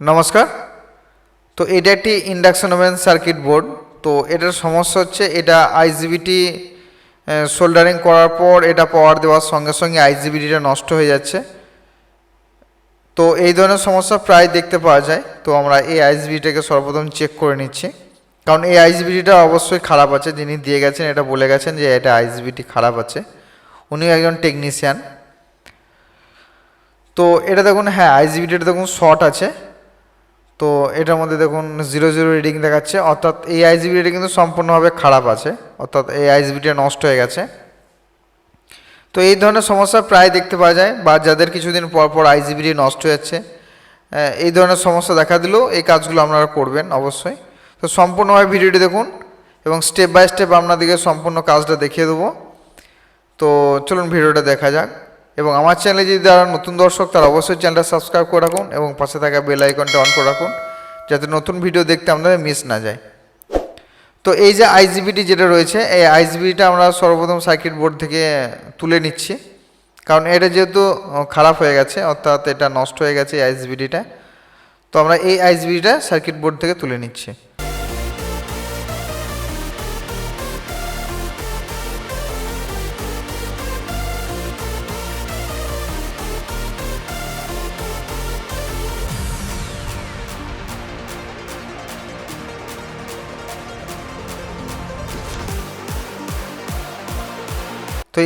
নমস্কার। তো এটা একটি ইন্ডাকশন ওভেন সার্কিট বোর্ড তো এটার সমস্যা হচ্ছে এটা আইজিবিটি সোল্ডারিং করার পর এটা পাওয়ার দেওয়ার সঙ্গে সঙ্গে আইজিবিটিটা নষ্ট হয়ে যাচ্ছে। তো এই ধরনের সমস্যা প্রায় দেখতে পাওয়া যায়। তো আমরা এই আইজিবিটাকে সর্বপ্রথম চেক করে নিচ্ছি। কারণ এই আইজিবিটিটা অবশ্যই খারাপ আছে, যিনি দিয়ে গেছেন এটা বলে গেছেন যে এটা আইজিবিটি খারাপ আছে। উনিও একজন টেকনিশিয়ান তো এটা দেখুন হ্যাঁ আইজিবিটিটা দেখুন শর্ট আছে। তো এটার মধ্যে দেখুন জিরো জিরো রিডিং দেখাচ্ছে, অর্থাৎ এই আইজিবিটা কিন্তু সম্পূর্ণভাবে খারাপ আছে, অর্থাৎ এই আইজিবিটা নষ্ট হয়ে গেছে। তো এই ধরনের সমস্যা প্রায় দেখতে পাওয়া যায়, বা যাদের কিছুদিন পর পর আইজিবিটি নষ্ট হয়ে যাচ্ছে এই ধরনের সমস্যা দেখা দিলেও এই কাজগুলো আপনারা করবেন অবশ্যই। তো সম্পূর্ণভাবে ভিডিওটি দেখুন, এবং স্টেপ বাই স্টেপ আপনাদেরকে সম্পূর্ণ কাজটা দেখিয়ে দেবো। তো চলুন ভিডিওটা দেখা যাক। এবং আমার চ্যানেলে যদি যারা নতুন দর্শক, তারা অবশ্যই চ্যানেলটা সাবস্ক্রাইব করে রাখুন এবং পাশে থাকা বেল আইকনটা অন করে রাখুন, যাতে নতুন ভিডিও দেখতে আপনাদের মিস না যায়। তো এই যে আইজিবিটি যেটা রয়েছে, এই আইজিবিটা আমরা সর্বপ্রথম সার্কিট বোর্ড থেকে তুলে নিচ্ছি। কারণ এটা যেহেতু খারাপ হয়ে গেছে, অর্থাৎ এটা নষ্ট হয়ে গেছে এই আইজিবিটিটা তো আমরা এই আইজিবিটা সার্কিট বোর্ড থেকে তুলে নিচ্ছি।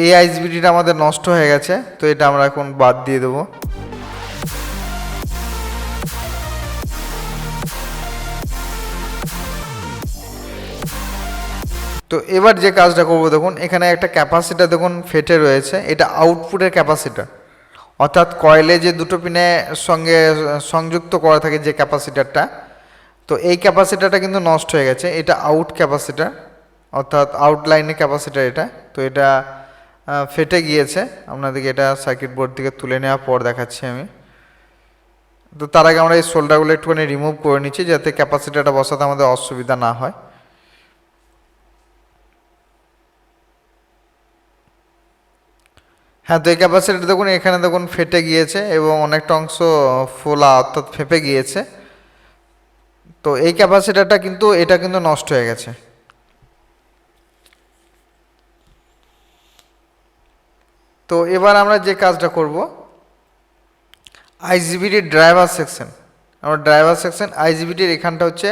এই আইসবিটিটা আমাদের নষ্ট হয়ে গেছে, তো এটা আমরা এখন বাদ দিয়ে দেবো। তো এবার যে কাজটা করব দেখুন, এখানে একটা ক্যাপাসিটার দেখুন ফেটে রয়েছে, এটা আউটপুটের ক্যাপাসিটার। অর্থাৎ কয়েলে যে দুটো পিনে সঙ্গে সংযুক্ত করা থাকে যে ক্যাপাসিটারটা, তো এই ক্যাপাসিটারটা কিন্তু নষ্ট হয়ে গেছে, এটা আউট ক্যাপাসিটার, অর্থাৎ আউটলাইনের ক্যাপাসিটার এটা, তো এটা ফেটে গিয়েছে। আপনাদেরকে এটা সার্কিট বোর্ড থেকে তুলে নেওয়ার পর দেখাচ্ছি আমি। তো তার আগে আমরা এই শোল্ডারগুলো একটুখানি রিমুভ করে নিচ্ছি যাতে ক্যাপাসিটারটা বসাতে আমাদের অসুবিধা না হয়। হ্যাঁ তো এই ক্যাপাসিটি দেখুন, এখানে দেখুন ফেটে গিয়েছে এবং অনেকটা অংশ ফোলা অর্থাৎ ফেপে গিয়েছে। তো এই ক্যাপাসিটারটা কিন্তু, এটা কিন্তু নষ্ট হয়ে গেছে। তো এবার আমরা যে কাজটা করব আইজিবিটির ড্রাইভার সেকশন আমরা ড্রাইভার সেকশন আইজিবিটির এখানটা হচ্ছে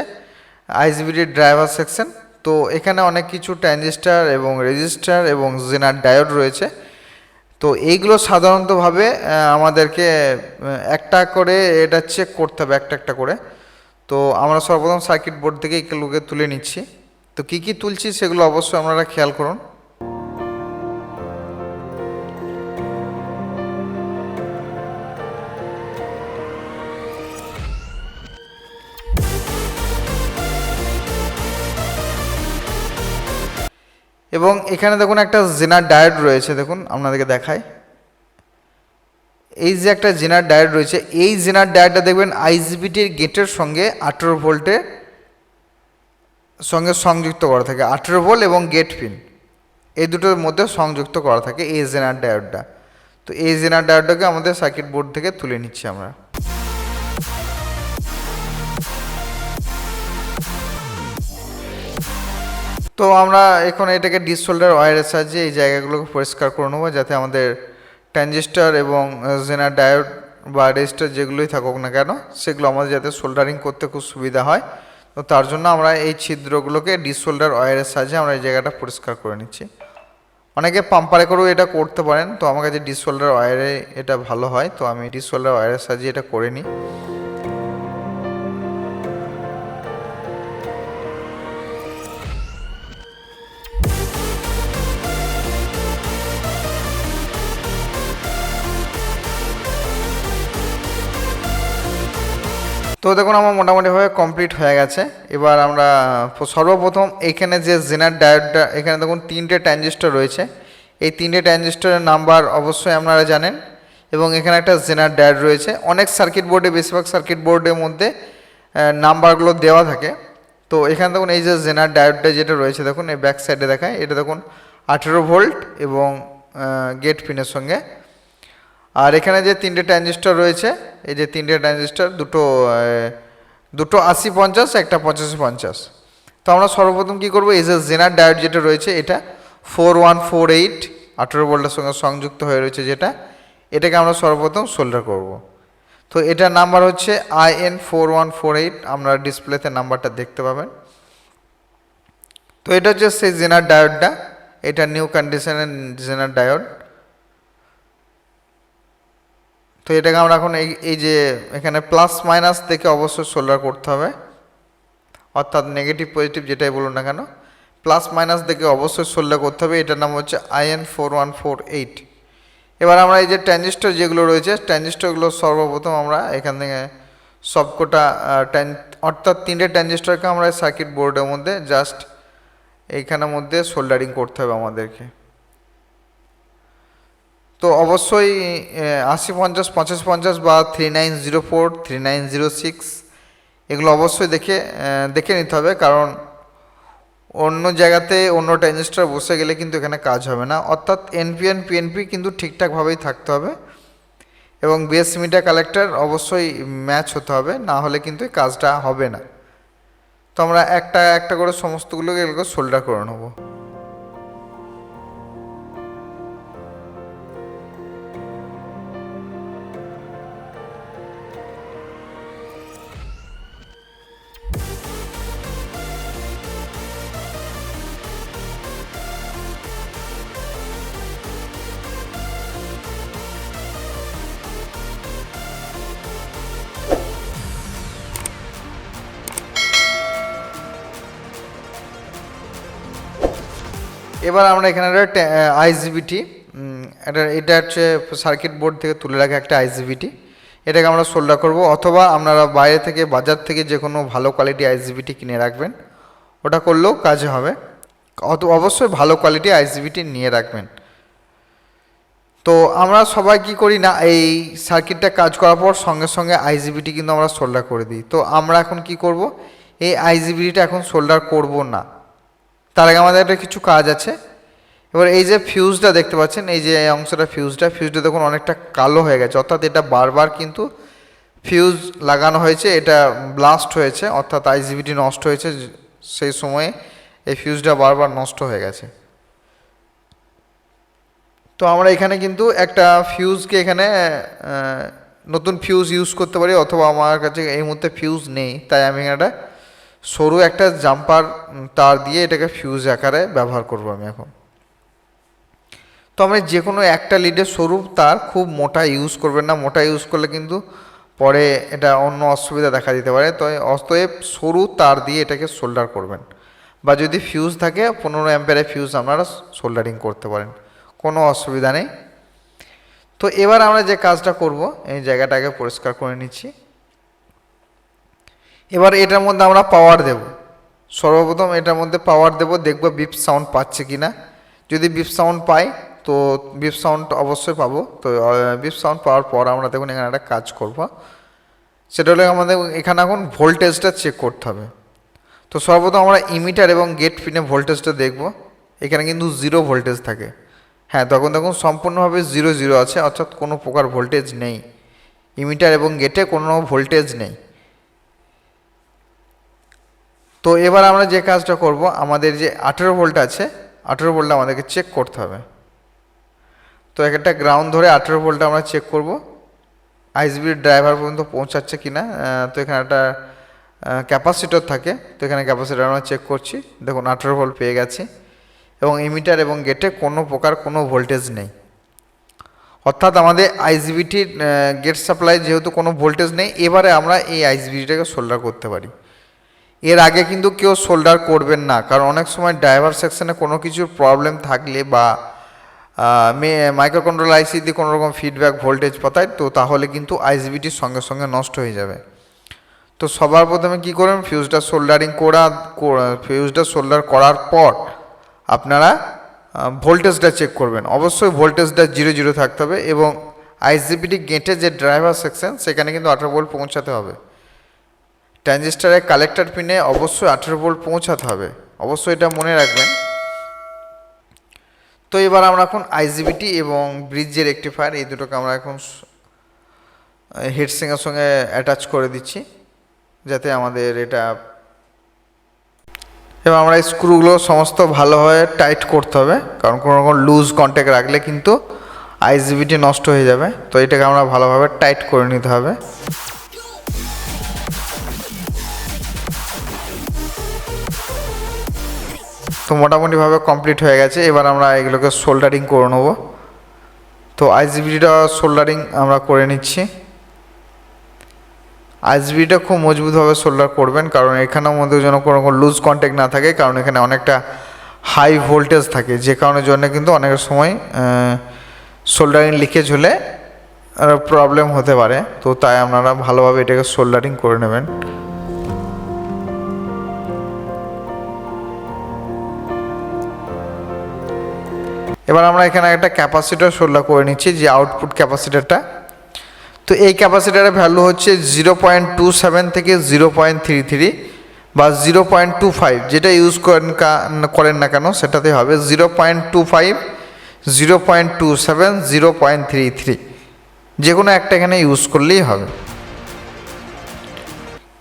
আইজিবিটির ড্রাইভার সেকশন তো এখানে অনেক কিছু ট্রানজিস্টার এবং রেজিস্টার এবং জেনার ডায়োড রয়েছে। তো এইগুলো সাধারণতভাবে আমাদেরকে একটা করে এটা চেক করতে হবে, একটা একটা করে। তো আমরা সর্বপ্রথম সার্কিট বোর্ড থেকে এগুলোকে তুলে নিচ্ছি। তো কি কি তুলছি সেগুলো অবশ্যই আপনারা খেয়াল করুন। এবং এখানে দেখুন একটা জেনার ডায়োড রয়েছে, দেখুন, আপনাদেরকে দেখায় এই যে একটা জেনার ডায়েট রয়েছে, এই জেনার ডায়োডটা দেখবেন আইজিবিটির গেটের সঙ্গে আঠেরো ভোল্টে সঙ্গে সংযুক্ত করা থাকে, আঠেরো ভোল্ট এবং গেট পিন এই দুটোর মধ্যে সংযুক্ত করা থাকে এই জেনার ডায়োডটা তো এই জেনার ডায়োডটাকে আমাদের সার্কিট বোর্ড থেকে তুলে নিচ্ছি আমরা। তো আমরা এখন এটাকে ডিসোল্ডার ওয়ারের সাহায্যে এই জায়গাগুলোকে পরিষ্কার করে নেব যাতে আমাদের ট্রানজিস্টার এবং জেনার ডায়োড বা রেজিস্টার যেগুলোই থাকুক না কেন, সেগুলো আমাদের যাতে সোল্ডারিং করতে খুব সুবিধা হয়। তো তার জন্য আমরা এই ছিদ্রগুলোকে ডিসোল্ডার ওয়ারের সাহায্যে আমরা এই জায়গাটা পরিষ্কার করে নিচ্ছি। অনেকে পাম্পারে করেও এটা করতে পারেন, তো আমার কাছে ডিসোল্ডার ওয়ারে এটা ভালো হয়, তো আমি ডিসোল্ডার ওয়ারের সাহায্যে এটা করে নিই। তো দেখুন, আমার মোটামুটিভাবে কমপ্লিট হয়ে গেছে। এবার আমরা সর্বপ্রথম এখানে যে জেনার ডায়োডটা এখানে দেখুন, তিনটে ট্রানজিস্টর রয়েছে। এই তিনটে ট্রানজিস্টরের নাম্বার অবশ্যই আপনারা জানেন। এবং এখানে একটা জেনার ডায়োড রয়েছে। অনেক সার্কিট বোর্ডে বেশিরভাগ সার্কিট বোর্ডের মধ্যে নাম্বারগুলো দেওয়া থাকে। তো এখানে দেখুন, এই যে জেনার ডায়োডটা যেটা রয়েছে, দেখুন, এই ব্যাক সাইডে দেখায়। এটা দেখুন, আঠেরো ভোল্ট এবং গেট পিনের সঙ্গে। আর এখানে যে তিনটে ট্রানজিস্টর রয়েছে, এই যে তিনটে ট্রানজিস্টর দুটো দুটো আশি পঞ্চাশ, একটা পঁচাশি পঞ্চাশ। তো আমরা সর্বপ্রথম কী করব? এই যে জেনার ডায়োড যেটা রয়েছে, এটা ফোর ওয়ান ফোর এইট আঠেরো ভোল্টের সঙ্গে সংযুক্ত হয়ে রয়েছে যেটা, এটাকে আমরা সর্বপ্রথম সোল্ডার করব। তো এটার নাম্বার হচ্ছে I N four one four eight আমরা ডিসপ্লেতে নাম্বারটা দেখতে পাবেন। তো এটা হচ্ছে সেই জেনার ডায়োডটা, এটা নিউ কন্ডিশনের জেনার ডায়োড। তো এটাকে আমরা এখন এই এই যে এখানে প্লাস মাইনাস থেকে অবশ্যই সোল্ডার করতে হবে। অর্থাৎ নেগেটিভ পজিটিভ যেটাই বলুন না কেন প্লাস মাইনাস দেখে অবশ্যই সোল্ডার করতে হবে। এটার নাম হচ্ছে IN four one four eight এবার আমরা এই যে ট্রানজিস্টর যেগুলো রয়েছে ট্রানজিস্টরগুলো সর্বপ্রথম আমরা এখান থেকে সবকটা ট্রান অর্থাৎ তিনটে ট্রানজিস্টরকে আমরা সার্কিট বোর্ডের মধ্যে জাস্ট এইখানের মধ্যে সোল্ডারিং করতে হবে আমাদেরকে। তো অবশ্যই আশি পঞ্চাশ পঞ্চাশ পঞ্চাশ বা three nine zero four three nine zero six এগুলো অবশ্যই দেখে দেখে নিতে হবে। কারণ অন্য জায়গাতে অন্য ট্রানজিস্টার বসে গেলে কিন্তু এখানে কাজ হবে না। অর্থাৎ এনপিএন পিএনপি কিন্তু ঠিকঠাকভাবেই থাকতে হবে। এবং বেস মিটার কালেক্টর অবশ্যই ম্যাচ হতে হবে, না হলে কিন্তু কাজটা হবে না। তো আমরা একটা একটা করে সমস্তগুলোকে এগুলোকে সোল্ডার করে নেব। এবার আমরা এখানে একটা আইজিবিটি এটা এটা হচ্ছে সার্কিট বোর্ড থেকে তুলে রাখা একটা আইজিবিটি এটাকে আমরা সোল্ডার করব, অথবা আপনারা বাইরে থেকে, বাজার থেকে যে কোনো ভালো কোয়ালিটি আইজিবিটি কিনে রাখবেন, ওটা করলেও কাজে হবে। অত, অবশ্যই ভালো কোয়ালিটি আইজিবিটি নিয়ে রাখবেন। তো আমরা সবাই কি করি না, এই সার্কিটটা কাজ করার পর সঙ্গে সঙ্গে আইজিবিটি কিন্তু আমরা সোল্ডার করে দিই। তো আমরা এখন কি করব, এই আইজিবিটিটা এখন সোল্ডার করব না। তার আগে আমাদের একটা কিছু কাজ আছে। এবার এই যে ফিউজটা দেখতে পাচ্ছেন, এই যে অংশটা ফিউজটা ফিউজটা দেখুন অনেকটা কালো হয়ে গেছে, অর্থাৎ এটা বারবার কিন্তু ফিউজ লাগানো হয়েছে, এটা ব্লাস্ট হয়েছে, অর্থাৎ আইজিবিটি নষ্ট হয়েছে, সেই সময়ে এই ফিউজটা বারবার নষ্ট হয়ে গেছে। তো আমরা এখানে কিন্তু একটা ফিউজকে এখানে নতুন ফিউজ ইউজ করতে পারি, অথবা আমার কাছে এই মুহূর্তে ফিউজ নেই, তাই আমি এখানে একটা সরু একটা জাম্পার তার দিয়ে এটাকে ফিউজ আকারে ব্যবহার করব আমি এখন। তো আমরা যে কোনো একটা লিডের সরু, তার খুব মোটা ইউজ করবেন না। মোটা ইউজ করলে কিন্তু পরে এটা অন্য অসুবিধা দেখা দিতে পারে। তো অতএব সরু, তার দিয়ে এটাকে সোল্ডার করবেন। বা যদি ফিউজ থাকে, পনেরো অ্যাম্পেয়ারের ফিউজ আপনারা সোল্ডারিং করতে পারেন। কোনো অসুবিধা নেই। তো এবার আমরা যে কাজটা করব, এই জায়গাটাকে পরিষ্কার করে নিচ্ছি। এবার এটার মধ্যে আমরা পাওয়ার দেব। সর্বপ্রথম এটার মধ্যে পাওয়ার দেব, দেখব বিপ সাউন্ড পাচ্ছে কি না যদি বিপ সাউন্ড পাই, তো বিপ সাউন্ড অবশ্যই পাবো। তো বিপ সাউন্ড পাওয়ার পর আমরা দেখুন এখানে একটা কাজ করব। সেটা হলো আমাদের এখানে এখন ভোল্টেজটা চেক করতে হবে। তো সর্বপ্রথম আমরা ইমিটার এবং গেট পিনে ভোল্টেজটা দেখব। এখানে কিন্তু জিরো ভোল্টেজ থাকে। হ্যাঁ তখন দেখুন সম্পূর্ণভাবে জিরো জিরো আছে, অর্থাৎ কোনো প্রকার ভোল্টেজ নেই। ইমিটার এবং গেটে কোনো ভোল্টেজ নেই। তো এবার আমরা যে কাজটা করব, আমাদের যে আঠেরো ভোল্ট আছে, আঠেরো ভোল্টটা আমাদেরকে চেক করতে হবে। তো একটা গ্রাউন্ড ধরে আঠেরো ভোল্টটা আমরা চেক করব। আইসবির ড্রাইভার পর্যন্ত পৌঁছাচ্ছে কি না তো এখানে একটা ক্যাপাসিটর থাকে, তো এখানে ক্যাপাসিটর আমরা চেক করছি। দেখুন, আঠেরো ভোল্ট পেয়ে গেছি। এবং ইমিটার এবং গেটে কোনো প্রকার কোনো ভোল্টেজ নেই। অর্থাৎ আমাদের আইসবিটির গেট সাপ্লাই যেহেতু কোনো ভোল্টেজ নেই, এবারে আমরা এই আইসবিটিটাকে সোল্ডার করতে পারি। এর আগে কিন্তু কেউ সোল্ডার করবেন না। কারণ অনেক সময় ড্রাইভার সেকশনে কোনো কিছুর প্রবলেম থাকলে বা মাইক্রো কন্ট্রোল আইসি দিয়ে কোনো রকম ফিডব্যাক ভোল্টেজ পাতায়, তো তাহলে কিন্তু আইসবিটির সঙ্গে সঙ্গে নষ্ট হয়ে যাবে। তো সবার প্রথমে কী করবেন? ফিউজটা সোল্ডারিং করা ফিউজটা সোল্ডার করার পর আপনারা ভোল্টেজটা চেক করবেন। অবশ্যই ভোল্টেজটা জিরো জিরো থাকতে হবে এবং আইসিবিটি গেটে যে ড্রাইভার সেকশন সেখানে কিন্তু আঠারো ভোল্ট পৌঁছাতে হবে। ট্রানজিস্টারের কালেক্টর পিনে অবশ্যই আঠেরো ভোল্ট পৌঁছাতে হবে। অবশ্যই এটা মনে রাখবেন। তো এবার আমরা এখন আইজিবিটি এবং ব্রিজের রেক্টিফায়ার এই দুটোকে আমরা এখন হেডসিংয়ের সঙ্গে অ্যাটাচ করে দিচ্ছি, যাতে আমাদের এটা এবার আমরা এই স্ক্রুগুলো সমস্ত ভালোভাবে টাইট করতে হবে, কারণ কোনো রকম লুজ কন্ট্যাক্ট রাখলে কিন্তু আইজিবিটি নষ্ট হয়ে যাবে। তো এটাকে আমরা ভালোভাবে টাইট করে নিতে হবে। তো মোটামুটিভাবে কমপ্লিট হয়ে গেছে। এবার আমরা এগুলোকে সোল্ডারিং করে নেব। তো আইজিবিটা সোল্ডারিং আমরা করে নিচ্ছি। আইজিবিটা খুব মজবুতভাবে সোল্ডার করবেন, কারণ এখানের মধ্যে যেন কোনো লুজ কন্ট্যাক্ট না থাকে, কারণ এখানে অনেকটা হাই ভোল্টেজ থাকে, যে কারণের জন্য কিন্তু অনেক সময় সোল্ডারিং লিকেজ হলে প্রবলেম হতে পারে। তো তাই আপনারা ভালোভাবে এটাকে সোল্ডারিং করে নেবেন। এবার আমরা এখানে একটা ক্যাপাসিটার সোল্ডার করে নিচ্ছি, যে আউটপুট ক্যাপাসিটারটা। তো এই ক্যাপাসিটারের ভ্যালু হচ্ছে জিরো পয়েন্ট টু সেভেন থেকে জিরো পয়েন্ট থ্রি থ্রি বা জিরো পয়েন্ট টু ফাইভ যেটা ইউজ করেন করেন না কেন, সেটাতে হবে zero point two five zero point two seven zero point three three যে কোনো একটা এখানে ইউজ করলেই হবে।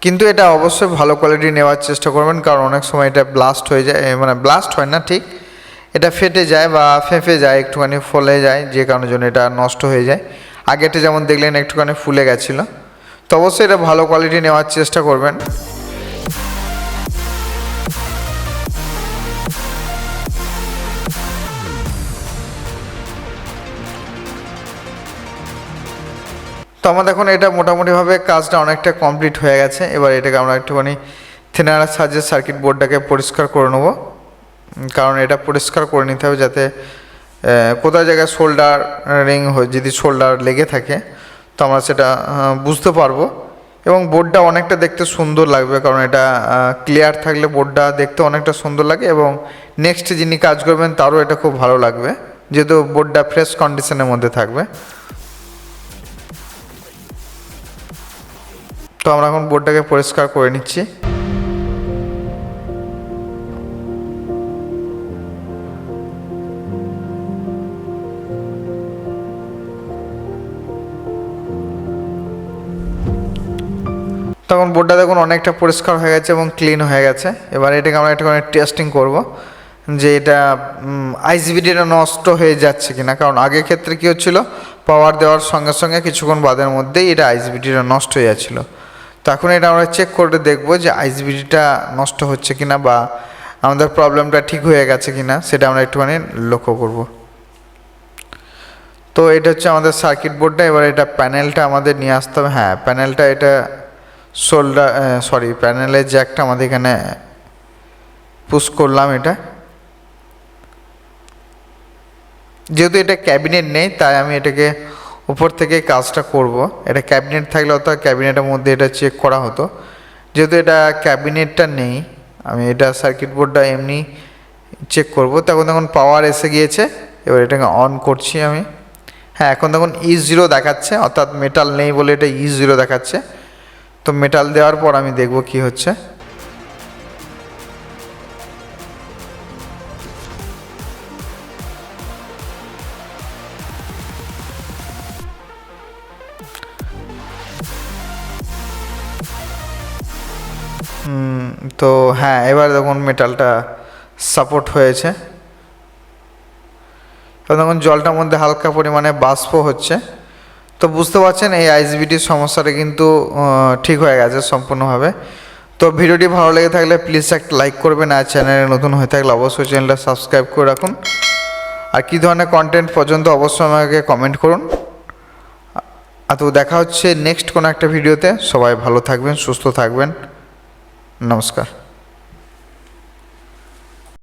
কিন্তু এটা অবশ্যই ভালো কোয়ালিটি নেওয়ার চেষ্টা করবেন, কারণ অনেক সময় এটা ব্লাস্ট হয়ে যায় মানে ব্লাস্ট হয় না, ঠিক? এটা ফেটে যায় বা ফেঁপে যায়, একটুখানি ফলে যায়, যে কারণের জন্য এটা নষ্ট হয়ে যায়। আগেটা যেমন দেখলেন একটুখানি ফুলে গেছিল। তো অবশ্যই এটা ভালো কোয়ালিটি নেওয়ার চেষ্টা করবেন। তো আমার এখন এটা মোটামুটিভাবে কাজটা অনেকটা কমপ্লিট হয়ে গেছে। এবার এটাকে আমরা একটুখানি থিনার সাহায্যে সার্কিট বোর্ডটাকে পরিষ্কার করে নেব। কারণ এটা পরিষ্কার করে নিতে হবে যাতে কোথাও জায়গায় শোল্ডার রিং যদি শোল্ডার লেগে থাকে, তো আমরা সেটা বুঝতে পারব। এবং বোর্ডটা অনেকটা দেখতে সুন্দর লাগবে, কারণ এটা ক্লিয়ার থাকলে বোর্ডটা দেখতে অনেকটা সুন্দর লাগে এবং নেক্সট যিনি কাজ করবেন তারও এটা খুব ভালো লাগবে, যেহেতু বোর্ডটা ফ্রেশ কন্ডিশনের মধ্যে থাকবে। তো আমরা এখন বোর্ডটাকে পরিষ্কার করে নিচ্ছি। তখন বোর্ডটা দেখুন অনেকটা পরিষ্কার হয়ে গেছে এবং ক্লিন হয়ে গেছে। এবার এটাকে আমরা একটুখানি টেস্টিং করব, যে এটা আইজিবিটিটা নষ্ট হয়ে যাচ্ছে কিনা। কারণ আগের ক্ষেত্রে কী হচ্ছিল পাওয়ার দেওয়ার সঙ্গে সঙ্গে কিছুক্ষণ বাদের মধ্যেই এটা আইজিবিটিটা নষ্ট হয়ে যাচ্ছিল। তো এখন এটা আমরা চেক করে দেখব যে আইজিবিটিটা নষ্ট হচ্ছে কিনা বা আমাদের প্রবলেমটা ঠিক হয়ে গেছে কিনা, সেটা আমরা একটুখানি লক্ষ্য করব। তো এটা হচ্ছে আমাদের সার্কিট বোর্ডটা এবার এটা প্যানেলটা আমাদের নিয়ে আসতে হবে। হ্যাঁ প্যানেলটা এটা শোল্ডার সরি প্যানেলের জ্যাকটা আমাদের এখানে পুশ করলাম এটা। যেহেতু এটা ক্যাবিনেট নেই, তাই আমি এটাকে উপর থেকে কাজটা করব। এটা ক্যাবিনেট থাকলে অর্থাৎ ক্যাবিনেটের মধ্যে এটা চেক করা হতো। যেহেতু এটা ক্যাবিনেটটা নেই, আমি এটা সার্কিট বোর্ডটা এমনি চেক করব। তখন তখন পাওয়ার এসে গিয়েছে, এবার এটাকে অন করছি আমি। হ্যাঁ এখন তখন ই জিরো দেখাচ্ছে, অর্থাৎ মেটাল নেই বলে এটা ই জিরো দেখাচ্ছে। তো মেটাল দেওয়ার পর আমি দেখব কি হচ্ছে। তো হ্যাঁ এবার দেখুন মেটালটা সাপোর্ট হয়েছে। তখন জলটার মধ্যে হালকা পরিমাণে বাষ্প হচ্ছে। তো বুঝতে পারছেন, এই আইসবিটির সমস্যাটা কিন্তু ঠিক হয়ে গেছে সম্পূর্ণভাবে। তো ভিডিওটি ভালো লেগে থাকলে প্লিজ একটা লাইক করবেন আর চ্যানেলে নতুন হয়ে থাকলে অবশ্যই চ্যানেলটা সাবস্ক্রাইব করে রাখুন। আর কী ধরনের কন্টেন্ট পর্যন্ত অবশ্যই আমাকে কমেন্ট করুন। আর তো দেখা হচ্ছে নেক্সট কোনো একটা ভিডিওতে সবাই ভালো থাকবেন, সুস্থ থাকবেন। নমস্কার।